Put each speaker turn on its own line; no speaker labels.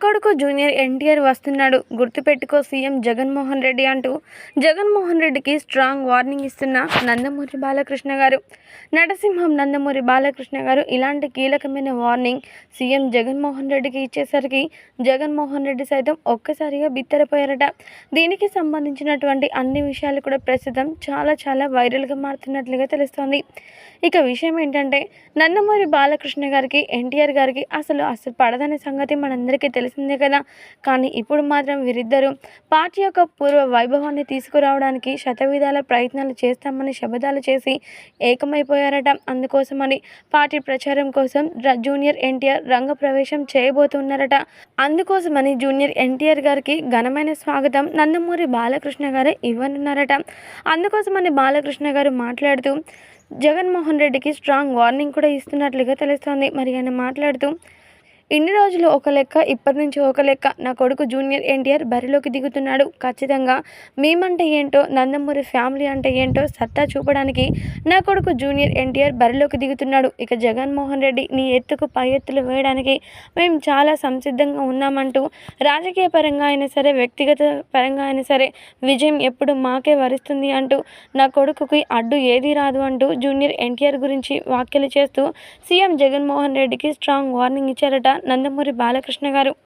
కొడుకు జూనియర్ ఎన్టీఆర్ వస్తున్నాడు. గుర్తుపెట్టుకో సీఎం జగన్మోహన్ రెడ్డి అంటూ జగన్మోహన్ రెడ్డికి స్ట్రాంగ్ వార్నింగ్ ఇస్తున్న నందమూరి బాలకృష్ణ గారు. నరసింహం నందమూరి బాలకృష్ణ గారు ఇలాంటి కీలకమైన వార్నింగ్ సీఎం జగన్మోహన్ రెడ్డికి ఇచ్చేసరికి జగన్మోహన్ రెడ్డి సైతం ఒక్కసారిగా బిత్తరపోయారట. దీనికి సంబంధించినటువంటి అన్ని విషయాలు కూడా ప్రస్తుతం చాలా చాలా వైరల్గా మారుతున్నట్లుగా తెలుస్తోంది. ఇక విషయం ఏంటంటే నందమూరి బాలకృష్ణ గారికి ఎన్టీఆర్ గారికి అసలు అసలు పడదనే సంగతి మనందరికీ తెలిసిందే కదా. కానీ ఇప్పుడు మాత్రం వీరిద్దరూ పార్టీ యొక్క పూర్వ వైభవాన్ని తీసుకురావడానికి శతవిధాల ప్రయత్నాలు చేస్తామని శబదాలు చేసి ఏకమైపోయారట. అందుకోసమని పార్టీ ప్రచారం కోసం జూనియర్ ఎన్టీఆర్ రంగ ప్రవేశం చేయబోతున్నారట. అందుకోసమని జూనియర్ ఎన్టీఆర్ గారికి ఘనమైన స్వాగతం నందమూరి బాలకృష్ణ గారు ఇవ్వనున్నారట. అందుకోసమని బాలకృష్ణ గారు మాట్లాడుతూ జగన్మోహన్ రెడ్డికి స్ట్రాంగ్ వార్నింగ్ కూడా ఇస్తున్నట్లుగా తెలుస్తోంది. మరి ఆయన మాట్లాడుతూ ఇన్ని రోజులు ఒక లెక్క ఇప్పటి నుంచి ఒక లెక్క నా కొడుకు జూనియర్ ఎన్టీఆర్ బరిలోకి దిగుతున్నాడు. ఖచ్చితంగా మేమంటే ఏంటో నందమూరి ఫ్యామిలీ అంటే ఏంటో సత్తా చూపడానికి నా కొడుకు జూనియర్ ఎన్టీఆర్ బరిలోకి దిగుతున్నాడు. ఇక జగన్మోహన్ రెడ్డి నీ ఎత్తుకు పై ఎత్తులు వేయడానికి మేము చాలా సంసిద్ధంగా ఉన్నామంటూ రాజకీయ పరంగా అయినా సరే వ్యక్తిగత పరంగా అయినా సరే విజయం ఎప్పుడు మాకే వరిస్తుంది అంటూ నా కొడుకుకి అడ్డు ఏదీ రాదు అంటూ జూనియర్ ఎన్టీఆర్ గురించి వ్యాఖ్యలు చేస్తూ సీఎం జగన్మోహన్ రెడ్డికి స్ట్రాంగ్ వార్నింగ్ ఇచ్చారట. నందమూరి బాలకృష్ణ గారు.